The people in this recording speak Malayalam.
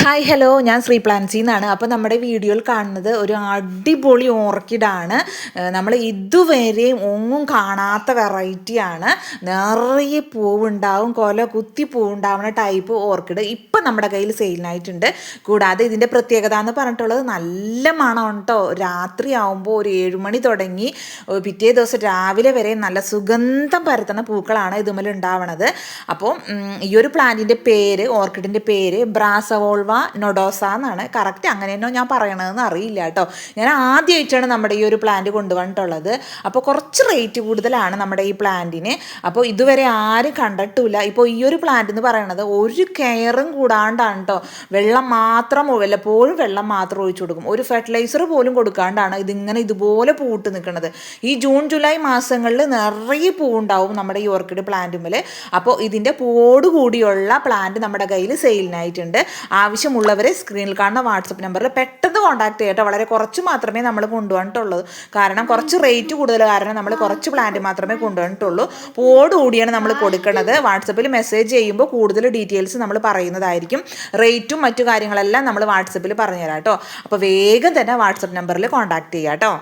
ഹായ് ഹലോ ഞാൻ ശ്രീ പ്ലാൻസി എന്നാണ്. അപ്പോൾ നമ്മുടെ വീഡിയോയിൽ കാണുന്നത് ഒരു അടിപൊളി ഓർക്കിഡാണ്. നമ്മൾ ഇതുവരെയും ഒന്നും കാണാത്ത വെറൈറ്റിയാണ് നിറയെ പൂവുണ്ടാവും കൊല കുത്തി പൂവുണ്ടാവുന്ന ടൈപ്പ് ഓർക്കിഡ് ഇപ്പം നമ്മുടെ കയ്യിൽ സെയിലിനായിട്ടുണ്ട് കൂടാതെ ഇതിന്റെ പ്രത്യേകത എന്ന് പറഞ്ഞിട്ടുള്ളത് നല്ല മണം കേട്ടോ രാത്രി ആവുമ്പോൾ ഒരു ഏഴുമണി തുടങ്ങി. പിറ്റേ ദിവസം രാവിലെ വരെ നല്ല സുഗന്ധം പരത്തുന്ന പൂക്കളാണ് ഇതുമേൽ ഉണ്ടാവണത്. അപ്പോൾ ഈ ഒരു പ്ലാന്റിന്റെ പേര് ഓർക്കിഡിന്റെ പേര് ബ്രാസവോൾവ നൊഡോസ എന്നാണ്. കറക്റ്റ് അങ്ങനെയെന്നോ ഞാൻ പറയണതെന്ന് അറിയില്ല കേട്ടോ. ഞാൻ ആദ്യമായിട്ടാണ് നമ്മുടെ ഈ ഒരു പ്ലാന്റ് കൊണ്ടുവന്നിട്ടുള്ളത്. അപ്പോൾ കുറച്ച് റേറ്റ് കൂടുതലാണ് നമ്മുടെ ഈ പ്ലാന്റിന് അപ്പോൾ ഇതുവരെ ആരും കണ്ടിട്ടില്ല. ഇപ്പോൾ ഈ ഒരു പ്ലാന്റ് എന്ന് പറയണത് ഒരു കെയറും കൂടാണ്ടാണ് കേട്ടോ. വെള്ളം മാത്രം വല്ലപ്പോഴും വെള്ളം മാത്രം ഒഴിച്ചു കൊടുക്കും. ഒരു ഫെർട്ടിലൈസർ പോലും കൊടുക്കാണ്ടാണ് ഇതിങ്ങനെ ഇതുപോലെ പൂട്ട് നിൽക്കുന്നത് ഈ ജൂൺ ജൂലൈ മാസങ്ങളിൽ നിറയെ പൂവുണ്ടാവും നമ്മുടെ ഈ ഓർക്കിഡ് പ്ലാന്റുമ്മൽ അപ്പോൾ ഇതിന്റെ പൂവോട് കൂടിയുള്ള പ്ലാന്റ് നമ്മുടെ കയ്യിൽ സെയിലിനായിട്ടുണ്ട് ആവശ്യമുള്ളവരെ സ്ക്രീനിൽ കാണുന്ന വാട്സപ്പ് നമ്പറിൽ പെട്ടെന്ന് കോൺടാക്ട് ചെയ്യട്ടെ വളരെ കുറച്ച് മാത്രമേ നമ്മൾ കൊണ്ടുവന്നിട്ടുള്ളൂ. കാരണം കുറച്ച് റേറ്റ് കൂടുതൽ കാരണം നമ്മൾ കുറച്ച് പ്ലാന്റ് മാത്രമേ കൊണ്ടുവന്നിട്ടുള്ളൂ. ഓട് കൂടിയാണ് നമ്മൾ കൊടുക്കുന്നത് വാട്സപ്പിൽ മെസ്സേജ് ചെയ്യുമ്പോൾ കൂടുതൽ ഡീറ്റെയിൽസ് നമ്മൾ പറയുന്നതായിരിക്കും. റേറ്റും മറ്റു കാര്യങ്ങളെല്ലാം നമ്മൾ വാട്സപ്പിൽ പറഞ്ഞുതരാം കേട്ടോ. അപ്പോൾ വേഗം തന്നെ വാട്സപ്പ് നമ്പറിൽ കോൺടാക്ട് ചെയ്യാം കേട്ടോ.